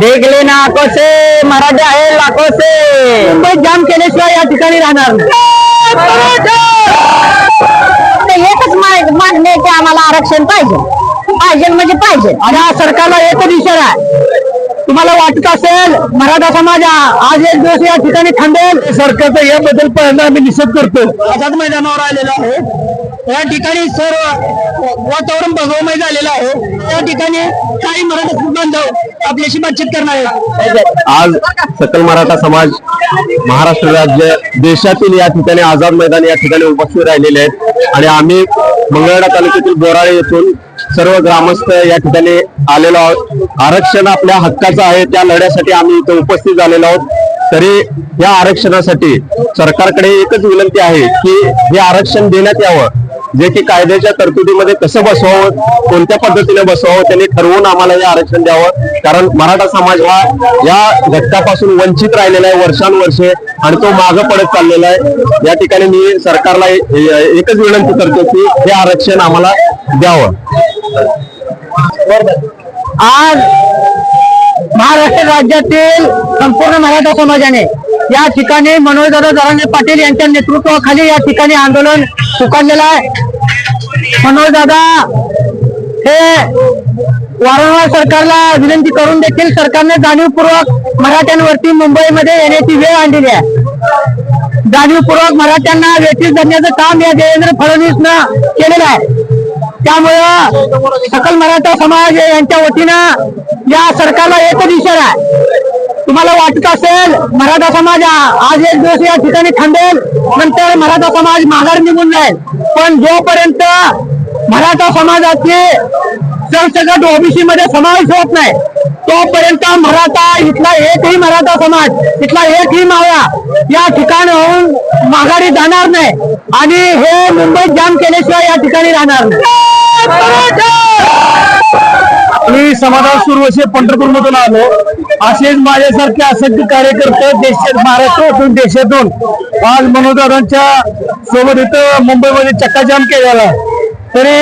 देख लेना आंखों से मराठे आहे लाखो से। मुंबईत जाम केल्याशिवाय या ठिकाणी राहणार नाही। एकच मागणी की आम्हाला आरक्षण पाहिजे. पाहिजे म्हणजे पाहिजे. आणि हा सरकारला एकच इशारा आहे. तुम्हाला वाटत असेल मराठा समाज आज एक दिवस या ठिकाणी थांबेल. सरकारचा याबद्दल पहिल्यांदा आम्ही निषेध करतो. आझाद मैदानावर आलेलो आहे या ठिकाणी सर्व वातावरण भगवमय झालेलं आहे. त्या ठिकाणी काही मराठा बांधव आपल्याशी बातचीत करणार आहेत. आज सकल मराठा समाज महाराष्ट्र राज्य देशातील या ठिकाणी आझाद मैदान या ठिकाणी उपस्थित राहिलेले आहेत. आणि आम्ही मंगळवेढा तालुक्यातील बोराळे येथून सर्व ग्रामस्थ या ठिकाणी आलेलो आहोत. आरक्षण आपल्या हक्काचं आहे. त्या लढ्यासाठी आम्ही इथे उपस्थित झालेलो आहोत. तरी या आरक्षणासाठी सरकारकडे एकच विनंती आहे की हे आरक्षण देण्यात यावं. जे की कायद्याच्या तरतुदीमध्ये कसं बसवावं कोणत्या पद्धतीने बसवावं त्यांनी ठरवून आम्हाला हे आरक्षण द्यावं. कारण मराठा समाज हा या घटकापासून वंचित राहिलेला आहे वर्षानुवर्षे आणि तो मागं पडत चाललेला आहे. या ठिकाणी मी सरकारला एकच विनंती करतो की हे आरक्षण आम्हाला द्यावं. आज महाराष्ट्र राज्यातील संपूर्ण मराठा समाजाने या ठिकाणी मनोजदादा जरांगे पाटील यांच्या नेतृत्वाखाली या ठिकाणी आंदोलन पुकारलेलं आहे. मनोजदादा हे वारंवार सरकारला विनंती करून देखील सरकारने जाणीवपूर्वक मराठ्यांवरती मुंबईमध्ये येण्याची वेळ आणलेली आहे. जाणीवपूर्वक मराठ्यांना वेठीस धरण्याचं काम या देवेंद्र फडणवीसनं केलेलं आहे. त्यामुळं सकल मराठा समाज यांच्या वतीनं या सरकारला एकच इशारा आहे. तुम्हाला वाटत असेल मराठा समाज आज एक दिवस या ठिकाणी थांबेल नंतर मराठा समाज माघार निघून जाईल. पण जोपर्यंत मराठा समाजाचे सरसकट ओबीसी मध्ये समावेश होत नाही तोपर्यंत मराठा इथला एकही मराठा समाज इथला एकही मावळा या ठिकाणाहून माघारी जाणार नाही. आणि हे मुंबईत जाम केल्याशिवाय या ठिकाणी राहणार नाही. मी समाधान सुरवशे पंढरपूर मधून आलो. असेच माझ्यासारखे असंख्य कार्यकर्ते देशात महाराष्ट्रातून देशातून आज मनोदारांच्या सोबत इथं मुंबईमध्ये चक्काजाम केलेला तरी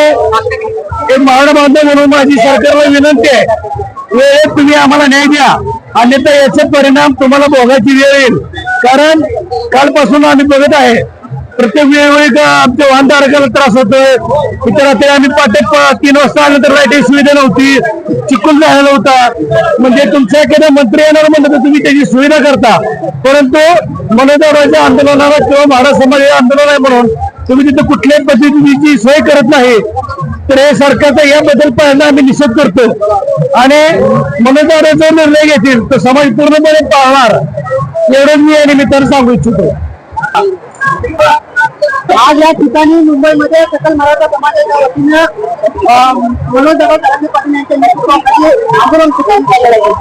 एक महाड बांधव म्हणून माझी सरकारला विनंती आहे. वेळेत तुम्ही आम्हाला न्याय द्या. अन्यथा याचे परिणाम तुम्हाला भोगायची वेळ येईल. कारण कालपासून आम्ही बघत आहे प्रत्येक वेळोवेळी का आमच्या वाहनधारकाला त्रास होतोय. इतर रात्री आम्ही पाटे तीन वाजता आलं तर लाईटी सुविधा नव्हती. चिकून झालेला होता. म्हणजे तुमच्या एखाद्या मंत्री येणार म्हणलं तर तुम्ही त्याची सुविधा करता. परंतु मनोदराच्या आंदोलनाला किंवा महाराज समाज हे आंदोलन आहे म्हणून तुम्ही तिथे कुठल्याही पद्धतीची सोय करत नाही. तर हे सरकारचा याबद्दल पाहायला आम्ही निषेध करतो. आणि मनोदर जो निर्णय घेतील तर समाज पूर्णपणे पाळणार. एवढंच मी या निमित्तानं सांगू इच्छितो. आज या ठिकाणी मुंबईमध्ये सकल मराठा समाजाच्या वतीनं अं, मनोज दादा जरांगे पाटील यांच्या नेतृत्वाखाली आंदोलन ठिकाणी चाललेलं आहे.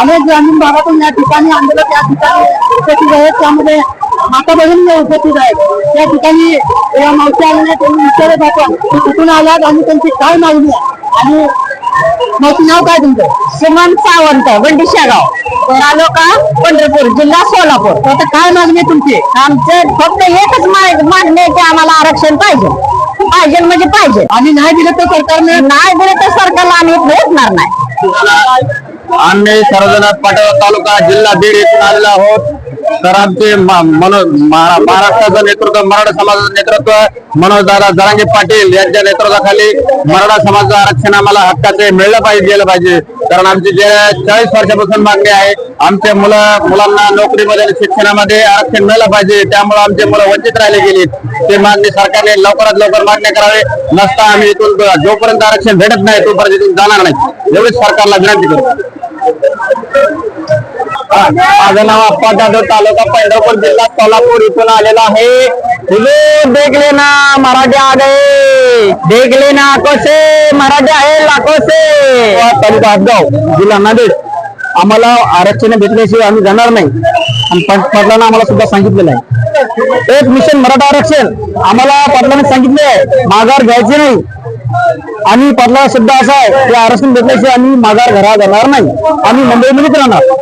अनेक ग्रामीण भागातून या ठिकाणी आंदोलक या ठिकाणी उपस्थित आहेत. त्यामध्ये माता बहीण उपस्थित आहेत. या ठिकाणी या मावशी आलेल्या त्यांनी विचारत आपण कुठून आलात आणि त्यांची काय मागणी आहे? आणि मावशी नाव काय तुमचं? सुमन सावंत गंडी शेगाव तालुका पंढरपूर जिल्हा सोलापूर. आता काय मागणी तुमची? आमचे फक्त एकच मा- मागणी आहे की आम्हाला आरक्षण पाहिजे. पाहिजे म्हणजे पाहिजे. आणि नाही दिलं तर सरकारने नाही. दिलं तर सरकारला आम्ही भेटणार नाही. आम्ही सर्वजनाथ पाटोदा तालुका जिल्हा बीड येथून आलेलो आहोत. तर आमचे मनोज महाराष्ट्राचं नेतृत्व मराठा समाजाचं नेतृत्व मनोज दादा जरांगे पाटील यांच्या नेतृत्वाखाली मराठा समाजाचं आरक्षण आम्हाला हक्काचे मिळलं पाहिजे गेलं पाहिजे. कारण आमची गेल्या चाळीस वर्षापासून मागणी आहे आमचे मुलं मुलांना नोकरीमध्ये शिक्षणामध्ये आरक्षण मिळलं पाहिजे. त्यामुळे आमचे मुलं वंचित राहिले गेली ते मागणी सरकारने लवकरात लवकर मागणी करावे. नसता आम्ही इथून जोपर्यंत आरक्षण भेटत नाही तोपर्यंत इथून जाणार नाही. एवढीच सरकारला विनंती करतो. माझं नाव अप्पा जाधव तालुका पंढरपूर जिल्हा सोलापूर इथून आलेला आहे. हुजूर देख लेना मराठे आ गए देख लेना आंखों से मराठे आहे लाखो से तालुका हदगाव जिल्हा नांदेड. आम्हाला आरक्षण भेटल्याशिवाय आम्ही जाणार नाही. आणि पट- पाटलांना आम्हाला सुद्धा सांगितलेलं आहे. एक मिशन मराठा आरक्षण. आम्हाला पाटलांनी सांगितले आहे माघार घ्यायचे नाही. आणि पाटला शब्द असा आहे की आरक्षण भेटल्याशिवाय आम्ही माघार घरा जाणार नाही. आम्ही मुंबईमध्येच राहणार.